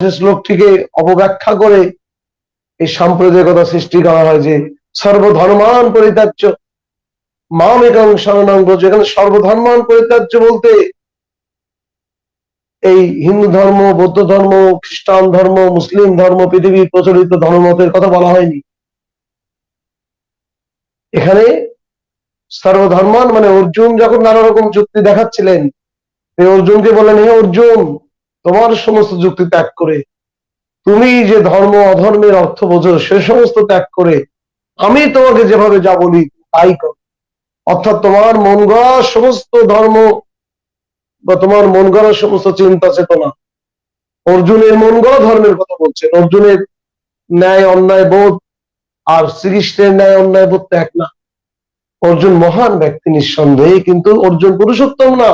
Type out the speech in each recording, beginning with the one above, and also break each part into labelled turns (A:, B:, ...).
A: শ্লোকটিকে অপব্যাখ্যা করে এই সাম্প্রদায়িকতা সৃষ্টি করা হয় যে সর্বধর্মান পরিত্যাজ্য মাম একং শরণাং ব্রজ এখানে সর্বধর্মান পরিত্যাজ্য বলতে এই হিন্দু ধর্ম, বৌদ্ধ ধর্ম, খ্রিস্টান ধর্ম, মুসলিম ধর্ম, পৃথিবীর প্রচলিত ধর্মমতের কথা বলা হয়নি। এখানে সর্বধর্মান মানে অর্জুন যখন নানা রকম যুক্তি দেখাচ্ছিলেন অর্জুনকে বলেন হে অর্জুন তোমার সমস্ত যুক্তি ত্যাগ করে, তুমি যে ধর্ম, অধর্মের অর্থ বোঝো, সে সমস্ত ত্যাগ করে, আমি তোমাকে যেভাবে যা বলি তাই কর। অর্থাৎ তোমার মন গড়া সমস্ত ধর্ম বা তোমার মন গড়া সমস্ত চিন্তা চেতনা, অর্জুনের মন গড়া ধর্মের কথা বলছেন। অর্জুনের ন্যায়, অন্যায় বোধ আর শ্রীকৃষ্ণের ন্যায়, অন্যায় বোধ তো এক না। অর্জুন মহান ব্যক্তি, নিঃসন্দেহে, কিন্তু অর্জুন পুরুষোত্তম না।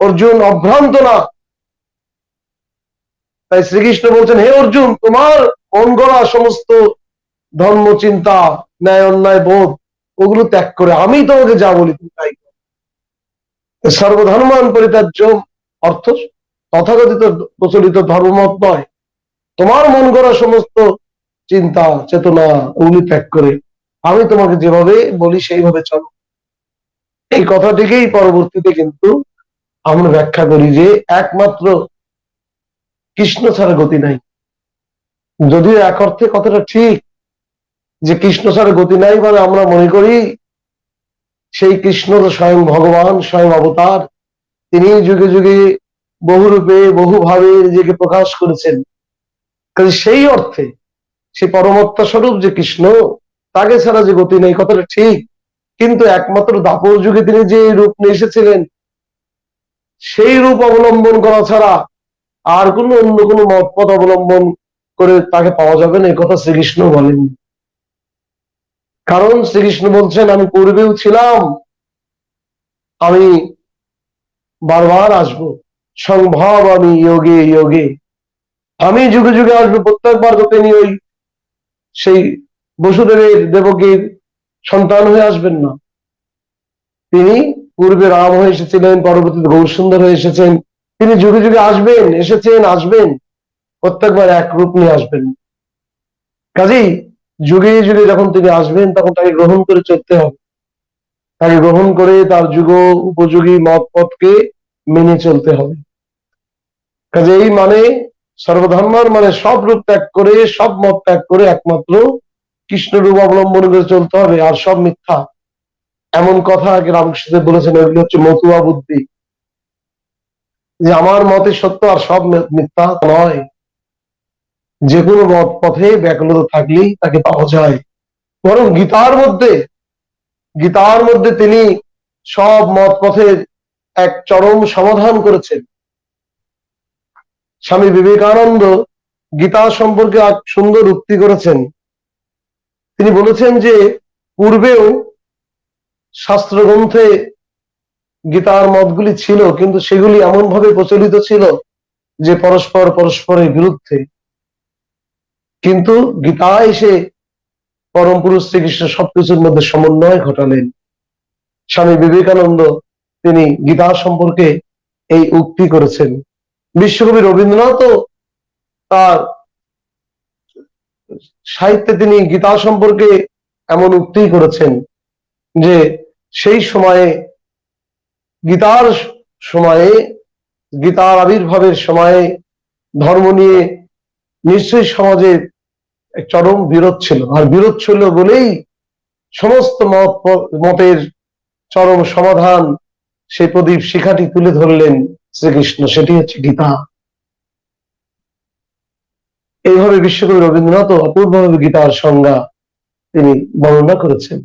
A: অর্জুন অভ্রান্ত না। তাই শ্রীকৃষ্ণ বলছেন, হে অর্জুন, তোমার মন গড়া সমস্ত ধর্ম, চিন্তা, ন্যায়, অন্যায়, বোধ, ওগুলো ত্যাগ করে আমি তোমাকে যা বলি তুমি তাই সর্বধর্মান পরিত্যাজ্য অর্থ তথাকথিত প্রচলিত ধর্মমত নয়। তোমার মন গড়া সমস্ত চিন্তা, চেতনা, ওগুলি ত্যাগ করে আমি তোমাকে যেভাবে বলি সেইভাবে চলো। এই কথাটিকেই পরবর্তীতে কিন্তু আমরা ব্যাখ্যা করি যে একমাত্র কৃষ্ণ ছাড়া গতি নাই। যদিও এক অর্থে কথাটা ঠিক যে কৃষ্ণ ছাড়া গতি নাই মানে আমরা মনে করি, সেই কৃষ্ণ তো স্বয়ং ভগবান, স্বয়ং অবতার, তিনি যুগে যুগে বহুরূপে, বহুভাবে নিজেকে প্রকাশ করেছেন। কাজে সেই অর্থে সে পরমাত্মা স্বরূপ যে কৃষ্ণ, তাকে ছাড়া যে গতি নেই, কথাটা ঠিক। কিন্তু একমাত্র দাপর যুগে তিনি যে রূপ নিয়ে এসেছিলেন, সেই রূপ অবলম্বন করা ছাড়া আর কোন অন্য কোনো মত পথ অবলম্বন করে তাকে পাওয়া যাবে না কথা শ্রীকৃষ্ণ বলেন। কারণ শ্রীকৃষ্ণ বলছেন, আমি পূর্বেও ছিলাম, আমি বারবার আসব। সম্ভব আমি যোগে যোগে। আমি যুগে যুগে আসব, প্রত্যেকবার তো তিনি ওই সেই বসুদেবের, দেবকীর সন্তান হয়ে আসবেন না। তিনি পূর্বে রাম হয়ে এসেছিলেন, পরবর্তীতে গৌর সুন্দর হয়ে এসেছেন। তিনি যুগে যুগে আসবেন, এসেছেন, আসবেন। প্রত্যেকবার এক রূপ নিয়ে আসবেন। কাজেই যুগে যুগে যখন তিনি আসবেন, তখন তাকে গ্রহণ করে চলতে হবে। তাকে গ্রহণ করে তার যুগ উপযোগী মত পথকে মেনে চলতে হবে। কাজে এই মানে সর্বধর্মার মানে সব রূপ ত্যাগ করে, সব মত ত্যাগ করে একমাত্র কৃষ্ণ রূপ অবলম্বন করে চলতে হবে, আর সব মিথ্যা। এমন কথা আগে রামকৃষ্ণদেব বলেছেন, এগুলি হচ্ছে মতুয়া বুদ্ধি। যে আমার মতে সত্য আর সব মিথ্যা নয়। যে কোনো পথে ব্যাকুলতা থাকলেই তাকে পাওয়া যায়। বরং গীতার মধ্যে গীতার মধ্যে তিনি সব মত, পথের এক চরম সমাধান করেছেন। স্বামী বিবেকানন্দ গীতা সম্পর্কে এক সুন্দর উক্তি করেছেন। তিনি বলেছেন যে, পূর্বেও শাস্ত্র গ্রন্থে গীতার মতগুলি ছিল, কিন্তু সেগুলি এমন ভাবে প্রচলিত ছিল যে পরস্পর পরস্পরের বিরুদ্ধে। কিন্তু গীতা এসে পরম পুরুষ শ্রীকৃষ্ণ সবকিছুর মধ্যে সমন্বয় ঘটালেন। স্বামী বিবেকানন্দ তিনি গীতা সম্পর্কে এই উক্তি করেছেন। বিশ্বকবি রবীন্দ্রনাথও তার সাহিত্যে তিনি গীতা সম্পর্কে এমন উক্তি করেছেন যে সেই সময়ে গীতার সময়ে, গীতার আবির্ভাবের সময়ে ধর্ম নিয়ে নিশ্চয়ই সমাজে চরম বিরোধ ছিল। আর বিরোধ ছিল বলেই সমস্ত মত, মতের চরম সমাধান সেই প্রদীপ শিখাটি তুলে ধরলেন শ্রীকৃষ্ণ। সেটি হচ্ছে গীতা। এইভাবে বিশ্বকবি রবীন্দ্রনাথ অপূর্বভাবে গীতার সংজ্ঞা তিনি বর্ণনা করেছেন।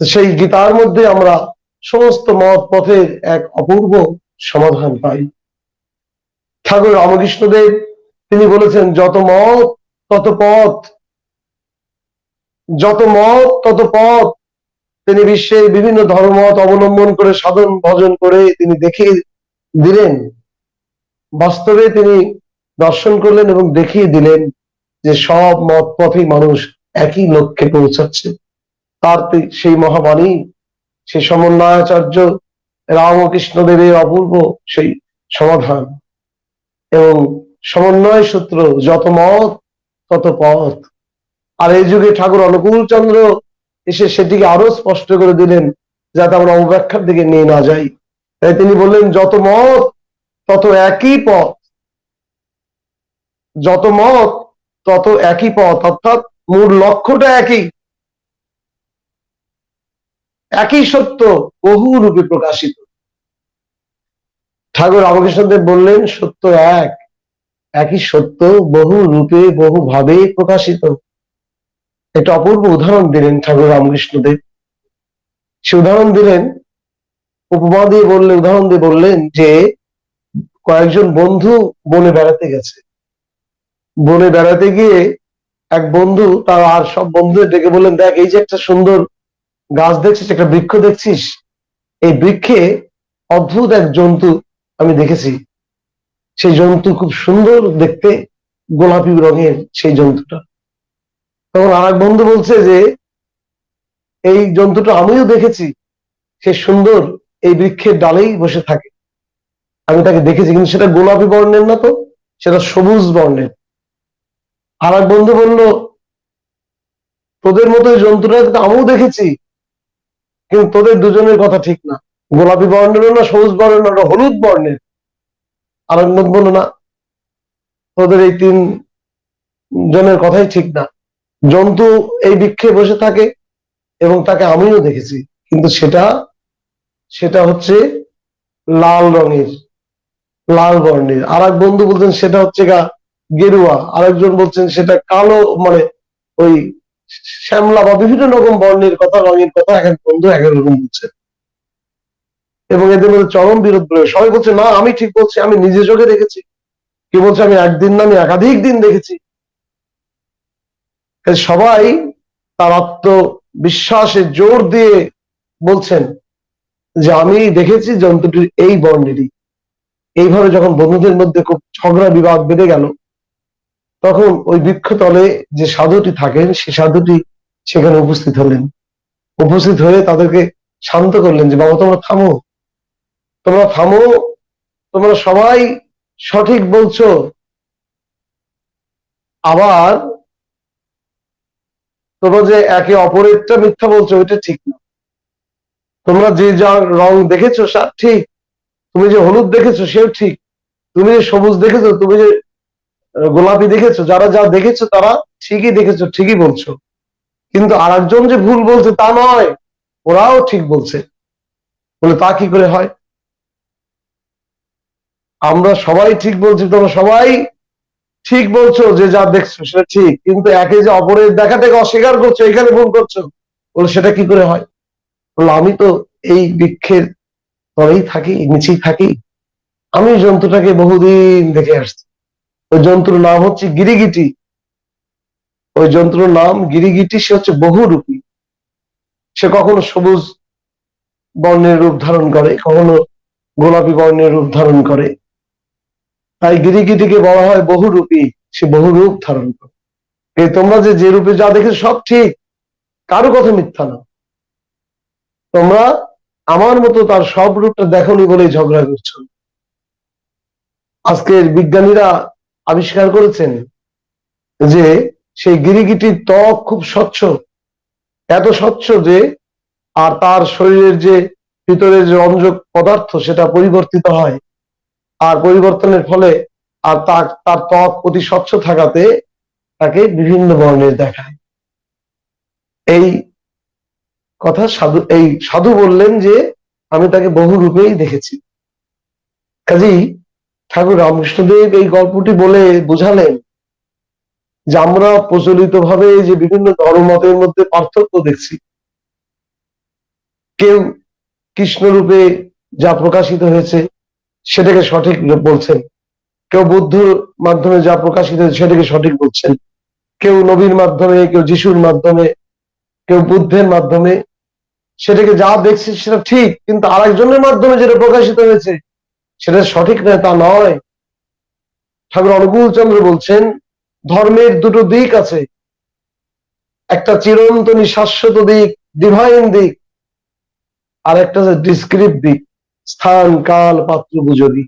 A: সেই গীতার মধ্যে আমরা সমস্ত মত পথের এক অপূর্ব সমাধান পাই। ঠাকুর রামকৃষ্ণদেব, তিনি বলেছেন, যত মত তত পথ। যত মত তত পথ। তিনি বিশ্বের বিভিন্ন ধর্মমত অবলম্বন করে সাধন ভজন করে তিনি দেখিয়ে দিলেন। বাস্তবে তিনি দর্শন করলেন এবং দেখিয়ে দিলেন যে সব মত পথেই মানুষ একই লক্ষ্যে পৌঁছাচ্ছে। তার সেই মহাবাণী সেই সমন্বয়াচার্য রামকৃষ্ণ দেবের অপূর্ব সেই সমাধান। এবং সমন্বয় সূত্র যত মত, তত পথ। আর এই যুগে ঠাকুর অনুকূল চন্দ্র এসে সেটিকে আরও স্পষ্ট করে দিলেন, যাতে আমরা অব্যাখ্যার দিকে নিয়ে না যাই। তাই তিনি বললেন, যত মত, তত একই পথ। যত মত, তত একই পথ। অর্থাৎ মূল লক্ষ্যটা একই। একই সত্য বহু রূপে প্রকাশিত। ঠাকুর রামকৃষ্ণদেব বললেন, সত্য এক, একই সত্য বহু রূপে বহু ভাবে প্রকাশিত। একটা অপূর্ব উদাহরণ দিলেন ঠাকুর রামকৃষ্ণদেব সে উদাহরণ দিলেন, উপমা দিয়ে বললেন উদাহরণ দিয়ে বললেন যে, কয়েকজন বন্ধু বনে বেড়াতে গেছে। বনে বেড়াতে গিয়ে এক বন্ধু, তার আর সব বন্ধুদের ডেকে বললেন, দেখ, এই যে একটা সুন্দর গাছ দেখছিস, একটা বৃক্ষ দেখছিস? এই বৃক্ষে অদ্ভুত এক জন্তু আমি দেখেছি। সেই জন্তু খুব সুন্দর দেখতে, গোলাপি রঙের সেই জন্তুটা। তখন আর এক বন্ধু বলছে যে, এই জন্তুটা আমিও দেখেছি, সে সুন্দর এই বৃক্ষের ডালেই বসে থাকে। আমি তাকে দেখেছি, কিন্তু সেটা গোলাপি বর্ণের না তো, সেটা সবুজ বর্ণের। আর এক বন্ধু বলল, তোদের মতো জন্তুটা আমিও দেখেছি কিন্তু তোদের দুজনের কথা ঠিক না। গোলাপি বর্ণেরও না, সবুজ বর্ণের না হলুদ বর্ণের। আর বন্ধু বলল না, তোদের এই তিন জনের কথাই ঠিক না। জন্তু এই বৃক্ষে বসে থাকে এবং তাকে আমিও দেখেছি। কিন্তু সেটা সেটা হচ্ছে লাল রঙের, লাল বর্ণের। আর এক বন্ধু বলছেন সেটা হচ্ছে গা গেরুয়া। আরেকজন বলছেন সেটা কালো মানে ওই শ্যামলা বা বিভিন্ন রকম বর্ণের কথা, রঙের কথা এক এক বন্ধু এক এক রকম বলছে। এবং এদের মধ্যে চরম বিরোধ রয়েছে। সবাই বলছে, না, আমি ঠিক বলছি, আমি নিজে চোখে দেখেছি। কি বলছে, আমি একদিন না, আমি একাধিক দিন দেখেছি। সবাই তার আত্মবিশ্বাসে জোর দিয়ে বলছেন যে, আমি দেখেছি জন্তুটির এই বর্ণেরই। এইভাবে যখন বন্ধুদের মধ্যে খুব ঝগড়া, বিবাদ বেড়ে গেল তখন ওই বৃক্ষতলে যে সাধুটি থাকেন সে সাধুটি সেখানে উপস্থিত হলেন। উপস্থিত হয়ে তাদেরকে শান্ত করলেন যে, বাবা, তোমরা থামো। তোমরা থামো। তোমরা সবাই সঠিক বলছো। আবার তোমরা যে একে অপরেরটা মিথ্যা বলছো ওইটা ঠিক না। তোমরা যে যা রং দেখেছ ঠিক। তুমি যে হলুদ দেখেছ, সেও ঠিক। তুমি যে সবুজ দেখেছ, তুমি যে গোলাপি দেখেছ? যারা যা দেখেছ তারা ঠিকই দেখেছ, ঠিকই বলছো। কিন্তু আর একজন যে ভুল বলছে তা নয়, ওরাও ঠিক বলছে। বলে তা কি করে হয়? আমরা সবাই ঠিক বলছি, তোমরা সবাই ঠিক বলছো যে যা দেখছ সেটা ঠিক। কিন্তু একে যে অপরের দেখাটাকে অস্বীকার করছ এখানে ভুল করছ, বলে সেটা কি করে হয়? বলে আমি তো এই বৃক্ষের তলেই থাকি, নিচেই থাকি। আমি জন্তুটাকে বহুদিন দেখে আসছি। ওই জন্তুর নাম হচ্ছে গিরিগিটি। ওই যন্ত্র নাম গিরিগিটি, সে হচ্ছে বহুরূপী। সে কখনো সবুজ বর্ণের রূপ ধারণ করে, কখনো গোলাপি বর্ণের রূপ ধারণ করে। তাই গিরিগিটিকে বলা হয় বহুরূপী, সে বহু রূপ ধারণ করে। এই তোমরা যে যে রূপে যা দেখে সব ঠিক, কারও কথা মিথ্যা না। তোমরা আমার মতো তার সব রূপটা দেখনি বলেই ঝগড়া করছ। আজকের বিজ্ঞানীরা আবিষ্কার করেছেন যে সেই গিরিগিটির ত্বক খুব স্বচ্ছ, এত স্বচ্ছ যে আর তার শরীরের যে ভিতরের যে রঞ্জক পদার্থ সেটা পরিবর্তিত হয়। আর পরিবর্তনের ফলে আর তার তার ত্বক অতি স্বচ্ছ থাকাতে তাকে বিভিন্ন বর্ণের দেখায়। এই কথা সাধু, এই সাধু বললেন যে আমি তাকে বহু রূপেই দেখেছি। কাজেই ঠাকুর রামকৃষ্ণদেব এই গল্পটি বলে বোঝালেন যে আমরা প্রচলিত ভাবে যে বিভিন্ন ধর্মমতের মধ্যে পার্থক্য দেখছি। কেউ কৃষ্ণ রূপে যা প্রকাশিত হয়েছে সেটাকে সঠিক বলছেন। কেউ বুদ্ধর মাধ্যমে যা প্রকাশিত হয়েছে সেটাকে সঠিক বলছেন। কেউ নবীর মাধ্যমে, কেউ যিশুর মাধ্যমে, কেউ বুদ্ধের মাধ্যমে সেটাকে যা দেখছি সেটা ঠিক, কিন্তু আরেকজনের মাধ্যমে যেটা প্রকাশিত হয়েছে সেটা সঠিক নয় তা নয়। ঠাকুর অনুকূল চন্দ্র বলছেন, ধর্মের দুটো দিক আছে। একটা চিরন্তনী শাশ্বত দিক ডিভাইন দিক, আর একটা ডিসক্রিপ দিক, স্থান, কাল, পাত্র বুঝবি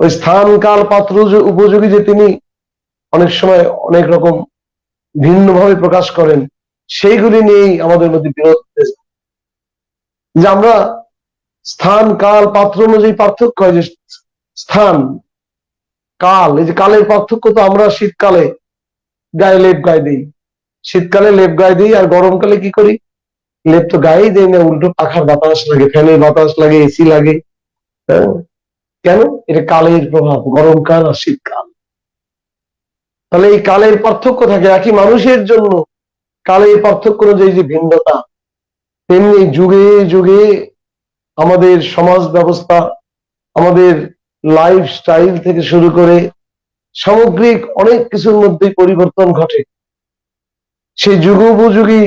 A: ওই স্থান, কাল, পাত্র, উপযোগী যে তিনি অনেক সময় অনেক রকম ভিন্নভাবে প্রকাশ করেন, সেইগুলি নিয়েই আমাদের মধ্যে বিরোধ যে আমরা স্থান, কাল, পাত্র অনুযায়ী পার্থক্য হয় যে স্থান, কাল, এই যে কালের পার্থক্য তো আমরা শীতকালে গায়ে লেপ গায়ে দিই। শীতকালে লেপ গায়ে দিই আর গরমকালে কি করি? লেপ তো গায়েই দেই না, উল্টো পাখার বাতাস লাগে, ফ্যানের বাতাস লাগে, এসি লাগে। হ্যাঁ? কেন? এটা কালের প্রভাব, গরমকাল আর শীতকাল। তাহলে এই কালের পার্থক্য থাকে একই মানুষের জন্য। কালের পার্থক্য অনুযায়ী যে ভিন্নতা, তেমনি যুগে যুগে আমাদের সমাজ ব্যবস্থা, আমাদের লাইফ স্টাইল থেকে শুরু করে সামগ্রিক অনেক কিছুর মধ্যেই পরিবর্তন ঘটে। সেই যুগোপযোগী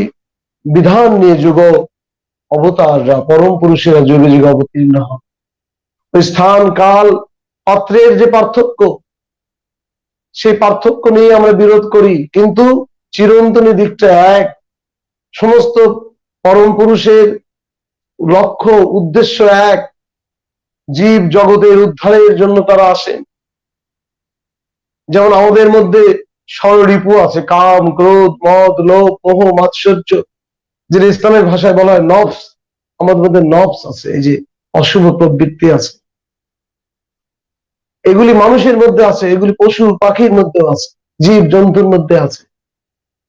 A: বিধান নিয়ে যুগ অবতাররা, পরম পুরুষেরা যুগে যুগে অবতীর্ণ হন। ওই স্থান, কাল, পাত্রের যে পার্থক্য, সেই পার্থক্য নিয়ে আমরা বিরোধ করি, কিন্তু চিরন্তনী দিকটা এক। সমস্ত পরম পুরুষের লক্ষ্য, উদ্দেশ্য এক, জীব জগতের উদ্ধারের জন্য তারা আসেন যেমন আমাদের মধ্যে ষড়রিপু আছে, কাম, ক্রোধ, মদ, লোভ, মোহ, মাৎসর্য, যেটা ইসলামের ভাষায় বলা হয় নফস। আমাদের মধ্যে নফস আছে, এই যে অশুভ প্রবৃত্তি আছে। এগুলি মানুষের মধ্যে আছে, এগুলি পশু পাখির মধ্যে আছে, জীব জন্তুর মধ্যে আছে।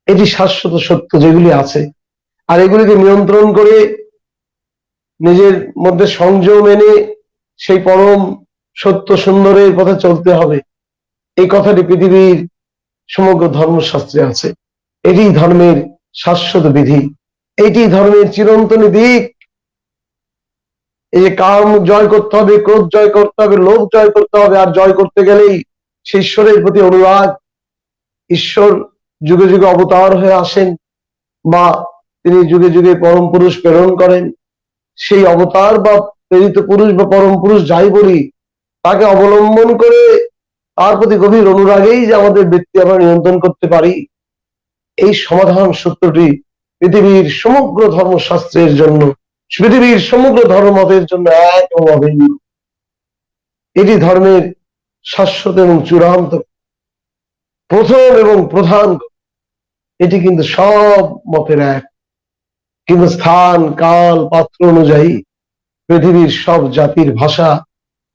A: এটি শাশ্বত সত্য যেগুলি আছে। আর এগুলিকে নিয়ন্ত্রণ করে নিজের মধ্যে সংযম এনে সেই পরম সত্য সুন্দরের পথে চলতে হবে। এই কথাটি পৃথিবীর সমগ্র ধর্মশাস্ত্রে আছে। এটি ধর্মের শাশ্বত বিধি। এটি ধর্মের চিরন্তনী দিক। এই যে কাম জয় করতে হবে, ক্রোধ জয় করতে হবে, লোভ জয় করতে হবে, আর জয় করতে গেলেই সে ঈশ্বরের প্রতি অনুরাগ, ঈশ্বর যুগে যুগে অবতার হয়ে আসেন বা তিনি যুগে যুগে পরম পুরুষ প্রেরণ করেন। সেই অবতার বা প্রেরিত পুরুষ বা পরম পুরুষ যাই বলি, তাকে অবলম্বন করে তার প্রতি গভীর অনুরাগেই যে আমাদের ব্যক্তি আমরা নিয়ন্ত্রণ করতে পারি, এই সমাধান সূত্রটি পৃথিবীর সমগ্র ধর্মশাস্ত্রের জন্য, পৃথিবীর সমগ্র ধর্মমতের জন্য এক ও অভিন্ন। এটি ধর্মের শাশ্বত এবং চূড়ান্ত প্রথম এবং প্রধান। এটি কিন্তু সব মতের এক। কিন্তু স্থান কাল, পাত্র অনুযায়ী পৃথিবীর সব জাতির ভাষা,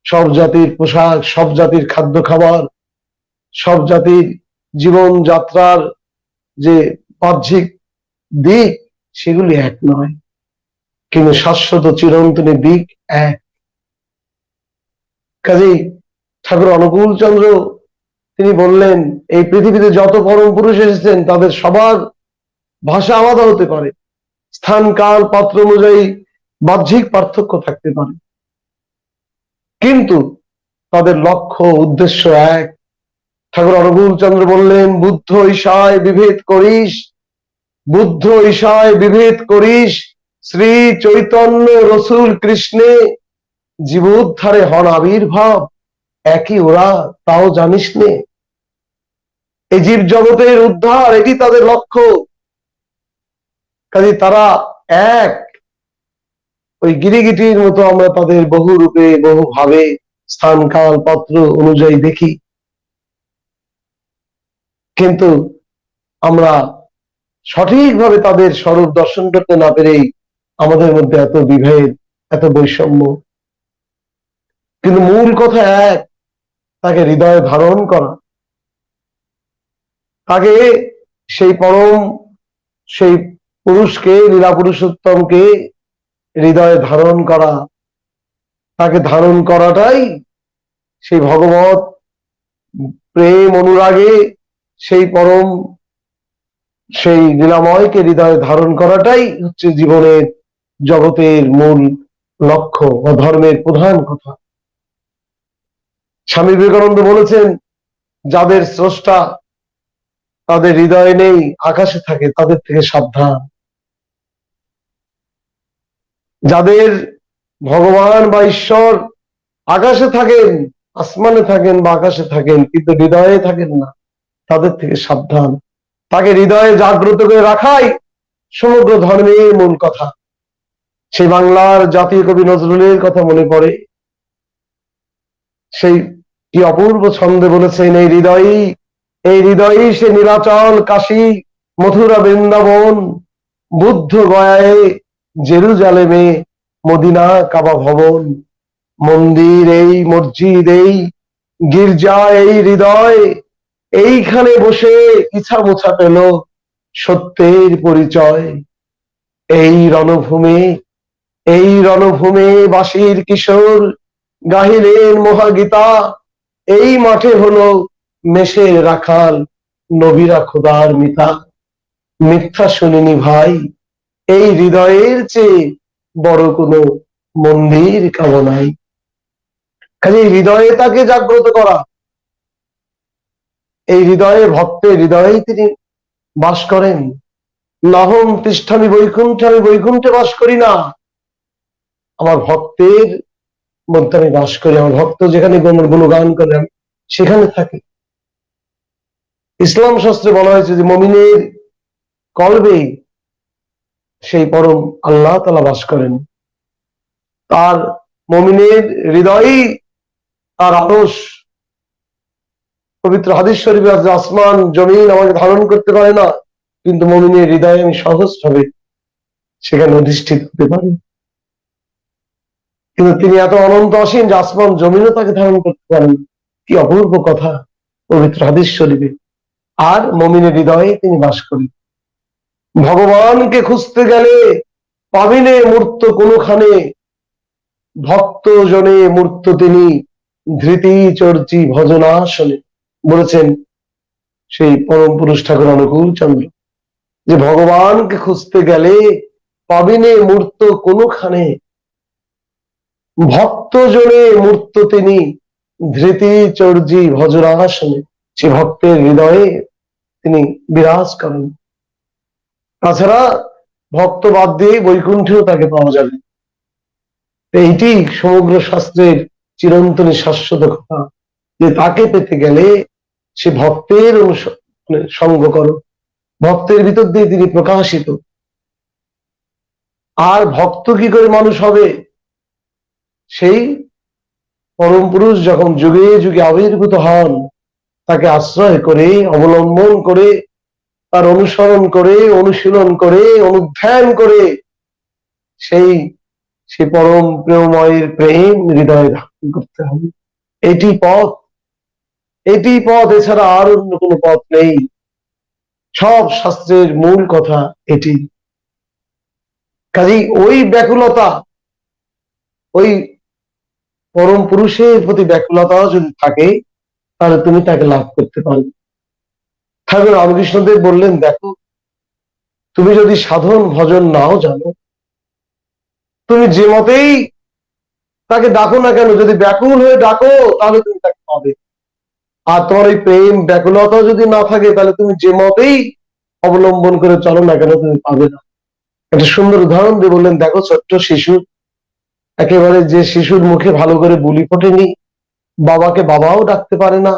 A: সব জাতির পোশাক, সব জাতির খাদ্য খাবার, সব জাতির জীবন যাত্রার যে বাহ্যিক দিক, সেগুলি এক নয়। কিন্তু শাশ্বত চিরন্তনী দিক এক। কাজেই ঠাকুর অনুকূল চন্দ্র, তিনি বললেন, এই পৃথিবীতে যত পরম পুরুষ এসেছেন, তাদের সবার ভাষা আলাদা হতে পারে। স্থান কাল পাত্র অনুযায়ী বাহ্যিক পার্থক্য থাকতে পারে। কিন্তু তাদের লক্ষ্য, উদ্দেশ্য এক। ঠাকুর অনুকূল চন্দ্র বললেন, বুদ্ধ ঈশায় বিভেদ করিস, বুদ্ধ ঈশায় বিভেদ করিস, শ্রী চৈতন্য রসুল কৃষ্ণে জীবোদ্ধারে হন আবির্ভাব, একই ওরা, তাও জানিস নে। এই জীব জগতের উদ্ধার, এটি তাদের লক্ষ্য। কাজে তারা এক। ওই গিরিগিটির মতো আমরা তাদের বহু রূপে বহু ভাবে স্থান কাল পাত্র অনুযায়ী দেখি। কিন্তু আমরা সঠিকভাবে তাদের স্বরূপ দর্শন করতে না পেরেই আমাদের মধ্যে এত বিভেদ, এত বৈষম্য। কিন্তু মূল কথা এক, তাকে হৃদয়ে ধারণ করা। তাকে সেই পরম, সেই পুরুষকে লীলা পুরুষোত্তমকে হৃদয়ে ধারণ করা। তাকে ধারণ করাটাই সেই ভগবত প্রেম অনুরাগে সেই পরম, সেই লীলাময়কে হৃদয়ে ধারণ করাটাই হচ্ছে জীবনের জগতের মূল লক্ষ্য ও ধর্মের প্রধান কথা। স্বামী বিবেকানন্দ বলেছেন, যাদের স্রষ্টা তাদের হৃদয়ে নেই, আকাশে থাকে, তাদের থেকে সাবধান। যাদের ভগবান বা ঈশ্বর আকাশে থাকেন, আসমানে থাকেন বা আকাশে থাকেন, কিন্তু হৃদয়ে থাকেন না, তাদের থেকে সাবধান। তাকে হৃদয়ে জাগ্রত করে রাখাই সমগ্র ধর্মের মূল কথা। সেই বাংলার জাতীয় কবি নজরুলের কথা মনে পড়ে। সেই কি অপূর্ব ছন্দে বলেছেন, এই হৃদয়ই এই হৃদয়ই সে নীলাচল কাশী, মথুরা বৃন্দাবন, বুদ্ধ গয়ায় জেরুজালেমে মদিনা কাবা ভবন মন্দির এই মসজিদ এই গির্জা এই হৃদয়, এইখানে বসে ইচ্ছা মোছা পেল সত্যের পরিচয়। এই রণভূমি, এই রণভূমে বাসির কিশোর গাহিলেন মহাগীতা, এই মাঠে হলো মেষের রাখাল নবীরা খোদার মিতা। মিথ্যা শুনিনি ভাই এই হৃদয়ের চেয়ে বড় কোনো মন্দির কামনাই। কাজে হৃদয়ে তাকে জাগ্রত করা। এই হৃদয়ে ভক্তের হৃদয়ে তিনি বাস করেন। নাহম তিষ্ঠামি বৈকুণ্ঠে, আমি বৈকুণ্ঠে বাস করি না। আমার ভক্তের মধ্যে আমি বাস করি। আমার ভক্ত যেখানে গুণ- গুণগান করে, আমি সেখানে থাকি। ইসলাম শাস্ত্রে বলা হয়েছে যে মমিনের কলবে সেই পরম আল্লাহ তালা বাস করেন। তার মমিনের হৃদয়েই তার আরস পবিত্র হাদিস শরীফে আছে আসমান, জমিন আমাকে ধারণ করতে পারে না, কিন্তু মমিনের হৃদয়ে আমি সহজ ভাবে সেখানে অধিষ্ঠিত হতে পারি। কিন্তু তিনি এত অনন্ত অসীম যে আসমান, জমিনও তাকে ধারণ করতে পারেন কি অপূর্ব কথা, পবিত্র হাদিস শরীফে। আর মমিনের হৃদয়ে তিনি বাস করেন। ভগবানকে খুঁজতে গেলে পাবিনে মূর্ত কোনখানে ভক্ত জনে মূর্ত তিনি ধৃতি চর্চি ভজনাসনে বলেছেন সেই পরম পুরুষ ঠাকুর অনুকূল চন্দ্র। যে ভগবানকে খুঁজতে গেলে পাবিনে মূর্ত কোনখানে ভক্ত মূর্ত তিনি ধৃতি চর্জি ভজনাসনে, সে ভক্তের হৃদয়ে তিনি বিরাজ করেন। তাছাড়া ভক্ত বাদ দিয়ে বৈকুণ্ঠেও তাকে পাওয়া যাবে। এইটি সমগ্র শাস্ত্রের চিরন্তনী শাশ্বত কথা, যে তাকে পেতে গেলে সে ভক্তের মানে সঙ্গ করো। ভক্তের ভিতর দিয়ে তিনি প্রকাশিত। আর ভক্ত কি করে মানুষ হবে? সেই পরম পুরুষ যখন যুগে যুগে আবির্ভূত হন, তাকে আশ্রয় করে, অবলম্বন করে তার অনুসরণ করে, অনুশীলন করে, অনুধ্যান করে, সেই, সে পরম প্রেমময়ের প্রেম হৃদয়ে ধারণ করতে হবে। এটি পথ। এটি পথ, এছাড়া আর অন্য কোনো পথ নেই। সব শাস্ত্রের মূল কথা এটি। কাজেই ওই ব্যাকুলতা, ওই পরম পুরুষের প্রতি ব্যাকুলতা যদি থাকে, তাহলে তুমি তাকে লাভ করতে পারবে। ঠাকুর রামকৃষ্ণদেব বললেন, দেখো, তুমি যদি সাধন ভজন নাও জানো, তুমি যে মতেই তাকে ডাকো না কেন, যদি ব্যাকুল হয়ে ডাকো, তাহলে তুমি তাকে পাবে। আর তোমার এই প্রেম ব্যাকুলতা যদি না থাকে, তাহলে তুমি যে মতেই অবলম্বন করে চলো না কেন, তুমি পাবে না। একটা সুন্দর উদাহরণ দিয়ে বললেন, দেখো, ছোট্ট শিশু, একেবারে যে শিশুর মুখে ভালো করে বুলি ফোটেনি, বাবাকে বাবাও ডাকতে পারে না,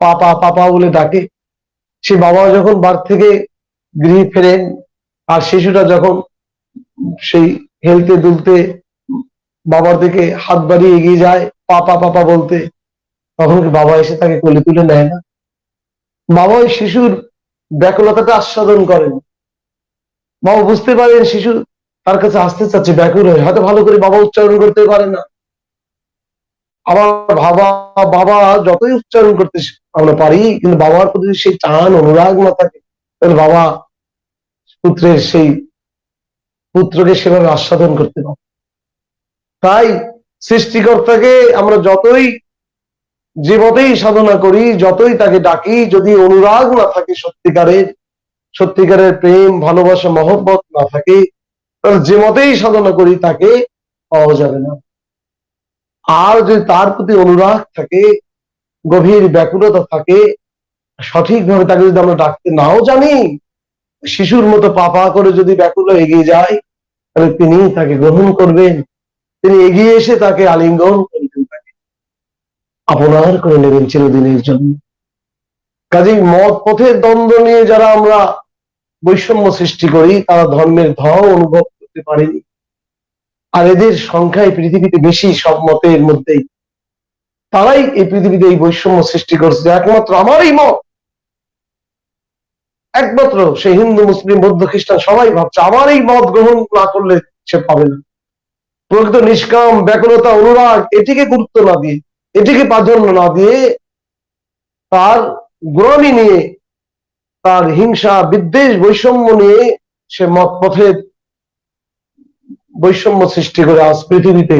A: পাপা পাপা বলে ডাকে সে বাবা যখন বার থেকে গৃহে ফেরেন আর শিশুটা যখন সেই হেলতে দুলতে বাবার দিকে হাত বাড়িয়ে এগিয়ে যায় পাপা পাপা বলতে, তখন কি বাবা এসে তাকে কোলে তুলে নেয় না? বাবা ওই শিশুর ব্যাকুলতাটা আস্বাদন করেন। বাবা বুঝতে পারেন শিশু তার কাছে আসতে চাচ্ছে, ব্যাকুল হয়ে, হয়তো ভালো করে বাবা উচ্চারণ করতে পারে না। আবার বাবা বাবা যতই উচ্চারণ করতে আমরা পারি, কিন্তু বাবার প্রতি সেই টান, অনুরাগ না থাকে তাহলে বাবা পুত্রের সেই, পুত্রকে সেভাবে আস্বাদন করতে পারে। তাই সৃষ্টিকর্তাকে আমরা যতই যে মতেই সাধনা করি, যতই তাকে ডাকি, যদি অনুরাগ না থাকে সত্যিকারের সত্যিকারের প্রেম, ভালোবাসা, মহব্বত না থাকে, তাহলে যে মতেই সাধনা করি, তাকে পাওয়া যাবে না। আর যদি তার প্রতি অনুরাগ থাকে, গভীর ব্যাকুলতা থাকে, সঠিকভাবে তাকে যদি আমরা ডাকতে নাও জানি, শিশুর মতো পাপা করে যদি ব্যাকুল এগিয়ে যায়, তাহলে তিনি তাকে গ্রহণ করবেন। তিনি এগিয়ে এসে তাকে আলিঙ্গন করবেন তাকে আপনার করে নেবেন চিরদিনের জন্য। কাজেই মত পথের দ্বন্দ্ব নিয়ে যারা আমরা বৈষম্য সৃষ্টি করি, তারা ধর্মের ধ অনুভব করতে পারেনি। আর এদের সংখ্যায় পৃথিবীতে বেশি সব মতের মধ্যেই। তারাই এই পৃথিবীতে এই বৈষম্য সৃষ্টি করছে একমাত্র আমারই মত। একমাত্র সে হিন্দু, মুসলিম, বৌদ্ধ, খ্রিস্টান সবাই ভাবছে আমার এই মত গ্রহণ না করলে সে পাবে না। প্রকৃত নিষ্কাম, ব্যাকুলতা, অনুরাগ, এটিকে গুরুত্ব না দিয়ে, এটিকে প্রাধান্য না দিয়ে তার গোড়ামি নিয়ে, তার হিংসা, বিদ্বেষ, বৈষম্য নিয়ে সে মত পথে বৈষম্য সৃষ্টি করে আজ পৃথিবীতে,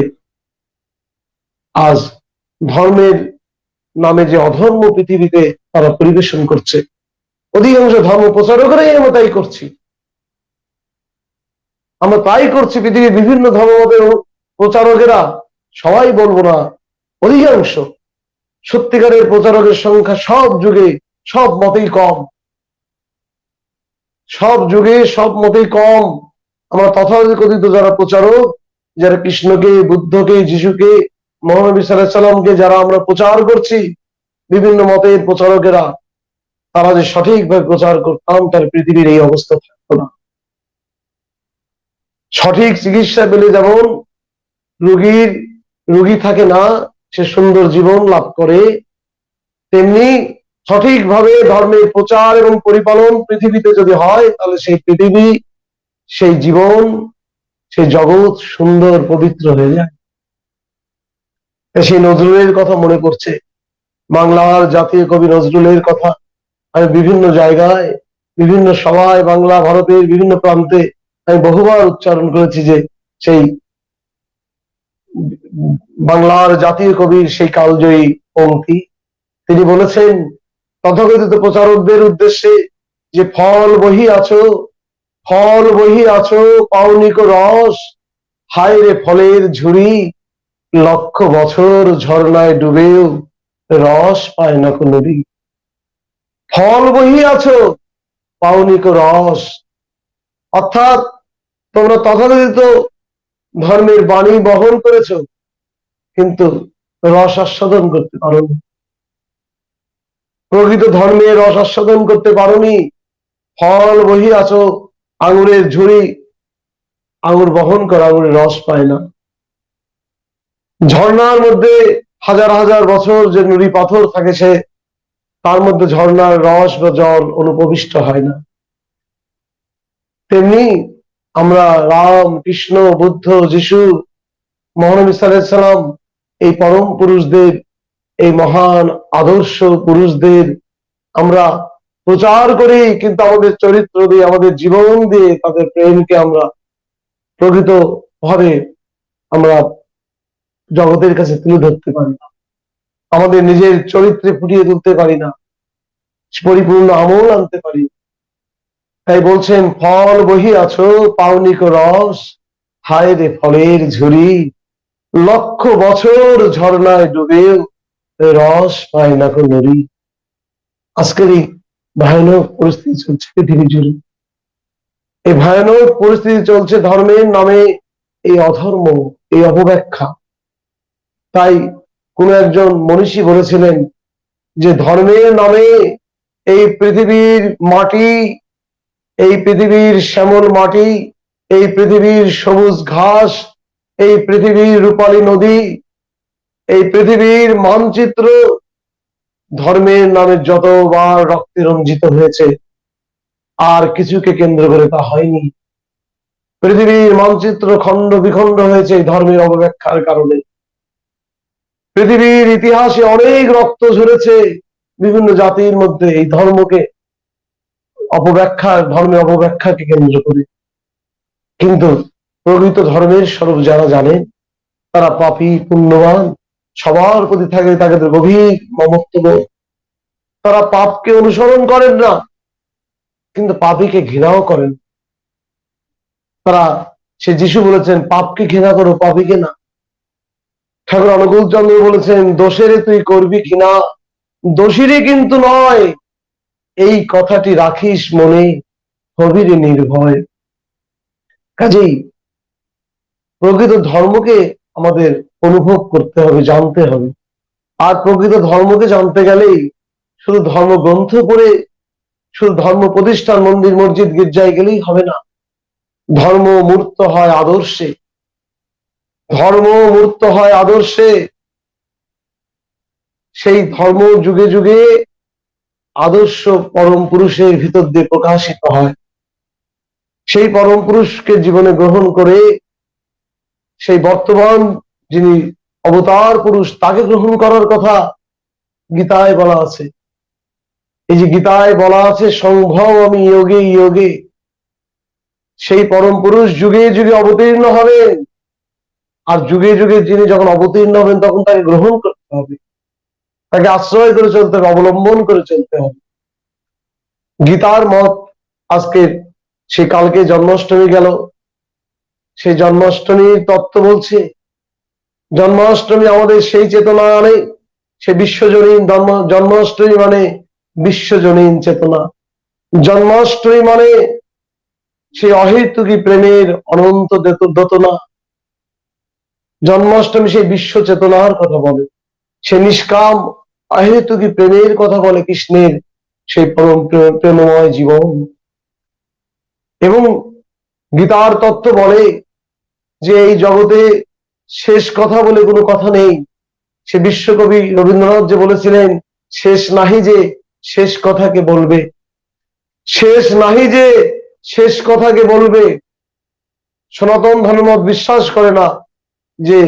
A: আজ ধর্মের নামে যে অধর্ম পৃথিবীতে তারা পরিবেশন করছে, অধিকাংশ ধর্ম প্রচারকরাই আমরা তাই করছি। আমরা তাই করছি, পৃথিবীর বিভিন্ন ধর্মমতের প্রচারকেরা, সবাই বলব না, অধিকাংশ। সত্যিকারের প্রচারকের সংখ্যা সব যুগে সব মতেই কম। সব যুগে সব মতেই কম। আমরা তথাকথিত যারা প্রচারক, যারা কৃষ্ণকে, বুদ্ধকে, যিশুকে মোহাম্মদ সাল্লামকে যারা আমরা প্রচার করছি, বিভিন্ন মতের প্রচারকেরা, তারা যে সঠিকভাবে প্রচার করতাম, তার পৃথিবীর এই অবস্থা থাকতো না। সঠিক চিকিৎসা পেলে যেমন রুগীর, রুগী থাকে না, সে সুন্দর জীবন লাভ করে, তেমনি সঠিকভাবে ধর্মের প্রচার এবং পরিপালন পৃথিবীতে যদি হয়, তাহলে সেই পৃথিবী সেই জীবন, সেই জগৎ সুন্দর, পবিত্র হয়ে যায়। সেই নজরুলের কথা মনে করছে বাংলার জাতীয় কবি নজরুলের কথা। আমি বিভিন্ন জায়গায়, বিভিন্ন সভায় বাংলা, ভারতের বিভিন্ন প্রান্তে আমি বহুবার উচ্চারণ করেছি যে সেই বাংলার জাতীয় কবির সেই কালজয়ী পঙ্ক্তি। তিনি বলেছেন, তথাকথিত প্রচারকদের উদ্দেশ্যে যে ফল বহি আছো ফল বহি আছো পাউনিক রস। হায় রে ফলের ঝুড়ি, লক্ষ বছর ঝর্ণায় ডুবেও রস পায় না নদী ফল বহি আছো পাউনিক রস। অর্থাৎ তোমরা তথাকথিত ধর্মের বাণী বহন করেছ, কিন্তু রস আস্বাদন করতে পারোনি প্রকৃত ধর্মে রস আস্বাদন করতে পারোনি ফল বহি আছো আঙুরের ঝুড়ি, আঙুর বহন করে, আঙুরের রস পায় না। ঝর্ণার মধ্যে হাজার হাজার বছর যে নুড়ি পাথর থাকে সে, তার মধ্যে ঝর্ণার রস বা জল অনুপবিষ্ট হয় না। তেমনি আমরা রাম, কৃষ্ণ, বুদ্ধ, যিশু, মহানবী সাল্লাম, এই পরম পুরুষদের, এই মহান আদর্শ পুরুষদের, আমরা প্রচার করি, কিন্তু আমাদের চরিত্র দিয়ে, আমাদের জীবন দিয়ে, তাদের প্রেমকে আমরা প্রকৃত ভাবে আমরা জগতের কাছে তুলে ধরতে পারি না। আমাদের নিজের চরিত্রে ফুটিয়ে তুলতে পারি না। পরিপূর্ণ আমল আনতে পারি তাই বলছেন, ফল বহি আছো, পাওনিক রস, হায় রে ফলের ঝুড়ি। লক্ষ বছর ঝর্ণায় ডুবে রস পায় না নদী আজকের এই ভয়ানক পরিস্থিতি চলছে পৃথিবী জুড়ে। এই ভয়ানক পরিস্থিতি চলছে ধর্মের নামে এই অধর্ম, এই অপব্যাখ্যা। তাই কোন একজন মনীষী বলেছিলেন যে ধর্মের নামে এই পৃথিবীর মাটি, এই পৃথিবীর শ্যামল মাটি, এই পৃথিবীর সবুজ ঘাস, এই পৃথিবীর রূপালী নদী, এই পৃথিবীর মানচিত্র ধর্মের নামে যতবার রক্তে রঞ্জিত হয়েছে, আর কিছুকে কেন্দ্র করে তা হয়নি। পৃথিবীর মানচিত্র খণ্ড বিখণ্ড হয়েছে ধর্মের অবব্যাখ্যার কারণে। পৃথিবীর ইতিহাসে অনেক রক্ত ঝরেছে বিভিন্ন জাতির মধ্যে এই ধর্মকে অপব্যাখ্যা ধর্মের অপব্যাখ্যাকে কেন্দ্র করে। কিন্তু প্রকৃত ধর্মের স্বরূপ যারা জানেন তারা পাপি, পুণ্যবান সবার প্রতি থাকে তাদের গভীর মমত্ব তারা পাপকে অনুসরণ করেন না, কিন্তু পাপিকে ঘৃণাও করেন। তারা, সে যিশু বলেছেন, পাপকে ঘৃণা করো, পাপিকে না। ঠাকুর অনুকূল চন্দ্র বলেছেন, দোষেরে তুই করবি কিনা দোষীরে কিন্তু নয়। এই কথাটি রাখিস মনে, হবিরে নির্ভয়। কাজেই প্রকৃত ধর্মকে আমাদের অনুভব করতে হবে, জানতে হবে। আর প্রকৃত ধর্মকে জানতে গেলেই শুধু ধর্মগ্রন্থ পড়ে, শুধু ধর্ম প্রতিষ্ঠান, মন্দির, মসজিদ, গির্জায় গেলেই হবে না। ধর্ম মূর্ত হয় আদর্শে। ধর্ম মূর্ত হয় আদর্শে। সেই ধর্ম যুগে যুগে আদর্শ পরম পুরুষের ভিতর দিয়ে প্রকাশিত হয়। সেই পরম পুরুষকে জীবনে গ্রহণ করে সেই বর্তমান যিনি অবতার পুরুষ, তাকে গ্রহণ করার কথা গীতায় বলা আছে। এই যে গীতায় বলা আছে সম্ভব আমি যোগে যোগে। সেই পরম পুরুষ যুগে যুগে অবতীর্ণ হবেন। আর যুগে যুগে যিনি যখন অবতীর্ণ হবেন, তখন তাকে গ্রহণ করতে হবে। তাকে আশ্রয় করে চলতে হবে, অবলম্বন করে চলতে হবে। গীতার মত আজকের, সে কালকে জন্মাষ্টমী গেল সেই জন্মাষ্টমীর তত্ত্ব বলছে। জন্মাষ্টমী আমাদের সেই চেতনা আনে, সে বিশ্বজনীন জন্মাষ্টমী মানে বিশ্বজনীন চেতনা। জন্মাষ্টমী মানে সেই অহেতুকী প্রেমের অনন্ত দতনা। জন্মাষ্টমী সেই বিশ্ব চেতনার কথা বলে। সে নিষ্কাম, অহেতুকী প্রেমের কথা বলে কৃষ্ণের সেই পরম প্রেমময় জীবন। এবং গীতার তত্ত্ব বলে যে এই জগতে শেষ কথা বলে কোনো কথা নেই। সে বিশ্বকবি রবীন্দ্রনাথ যে বলেছিলেন, শেষ নাহি যে শেষ কথাকে বলবে। শেষ নাহি যে শেষ কথাকে বলবে। সনাতন ধর্মমত বিশ্বাস করে না যে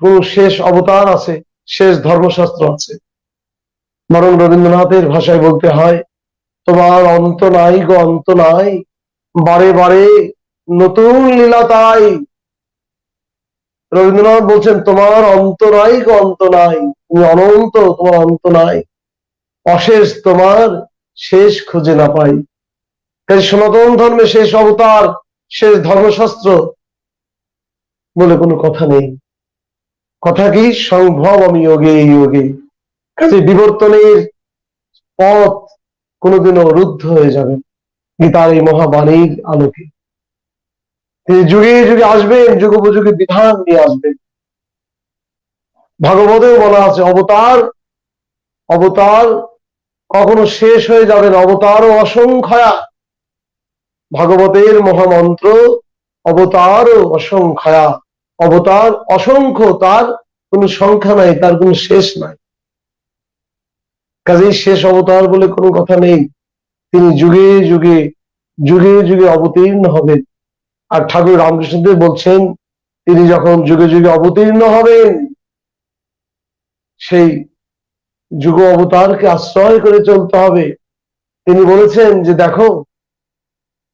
A: কোন শেষ অবতার আছে, শেষ ধর্মশাস্ত্র আছে। বরং রবীন্দ্রনাথের ভাষায় বলতে হয়, তোমার অন্ত নাই গো অন্ত নাই, বারে বারে নতুন লীলা তাই রবীন্দ্রনাথ বলছেন, তোমার অন্ত নাই অন্ত নাই। তুমি অনন্ত, তোমার অন্ত নাই। অশেষ তোমার, শেষ খুঁজে না পাই। সনাতন ধর্মে শেষ অবতার, শেষ ধর্মশাস্ত্র বলে কোনো কথা নেই। কথা কি? সম্ভব আমি যোগে যোগে। কাজে বিবর্তনের পথ কোনোদিনও রুদ্ধ হয়ে যাবে। গীতার এই মহাবাণীর আলোকে। তিনি যুগে যুগে আসবেন যুগোপযোগী বিধান নিয়ে আসবেন ভাগবতেও বলা আছে, অবতার অবতার কখনো শেষ হয়ে যাবে না অবতার ও ভাগবতের মহামন্ত্র অবতার অসংখ্যা অবতার অসংখ্য, তার কোনো সংখ্যা নাই, তার কোনো শেষ নাই। কাজেই শেষ অবতার বলে কোনো কথা নেই। তিনি যুগে যুগে যুগে যুগে অবতীর্ণ হবেন। আর ঠাকুর রামকৃষ্ণদেব বলছেন, তিনি যখন যুগে যুগে অবতীর্ণ হবেন, সেই যুগ অবতারকে আশ্রয় করে চলতে হবে। তিনি বলেছেন যে দেখো,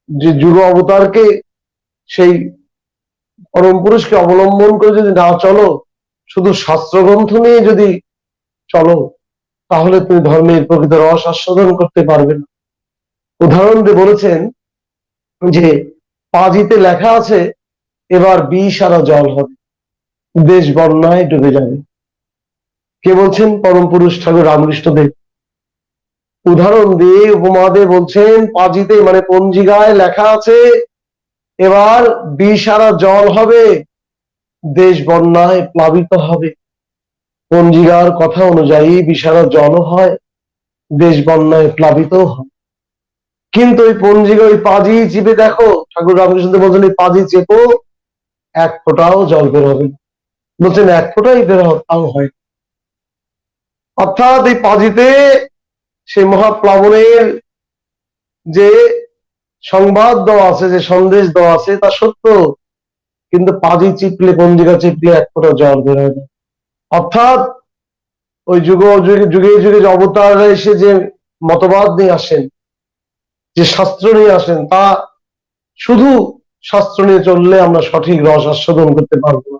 A: যে যুগ অবতারকে সেই পরম পুরুষকে অবলম্বন করে যদি না চলো, শুধু শাস্ত্রগ্রন্থ নিয়ে যদি চলো, তাহলে তুমি ধর্মের প্রকৃত রস আস্বাদন করতে পারবে না। উদাহরণ দিয়ে বলেছেন যে পাজিতে লেখা আছে, এবার বিষ আর জল হবে। দেশ বন্যায় ডুবে যাবে। কে বলছেন? পরম পুরুষ ঠাকুর রামকৃষ্ণদেব উদাহরণ দিয়ে উপমা দিয়ে বলছেন, পাজিতে মানে পঞ্জিকায় লেখা আছে, এবার বিষারা জল হবে, দেশ বন্যায় প্লাবিত হবে। পঞ্জিকার কথা অনুযায়ী বিষারা জলও হয়, দেশ বন্যায় প্লাবিত হয়। কিন্তু ওই পঞ্জিকা ওই পাজি চিপে দেখো ঠাকুর রামকৃষ্ণ বলছেন, এই পাজি চেপো এক ফোঁটাও জল বের হবে বলছেন, এক ফোঁটাই বের তাও হয় অর্থাৎ এই পাজিতে সেই মহাপ্লাবনের যে সংবাদ দেওয়া আছে, যে সন্দেশ দেওয়া আছে, তা সত্য কিন্তু পাজি চিপলে পঞ্জিকা চিপলে এক ফোঁটা জল বের হয় না। অর্থাৎ ওই যুগ, যুগে যুগে যুগে যে অবতাররা এসে যে মতবাদ নিয়ে আসেন, যে শাস্ত্র নিয়ে আসেন, তা শুধু শাস্ত্র নিয়ে চললে আমরা সঠিক রস আস্বাদন করতে পারব না।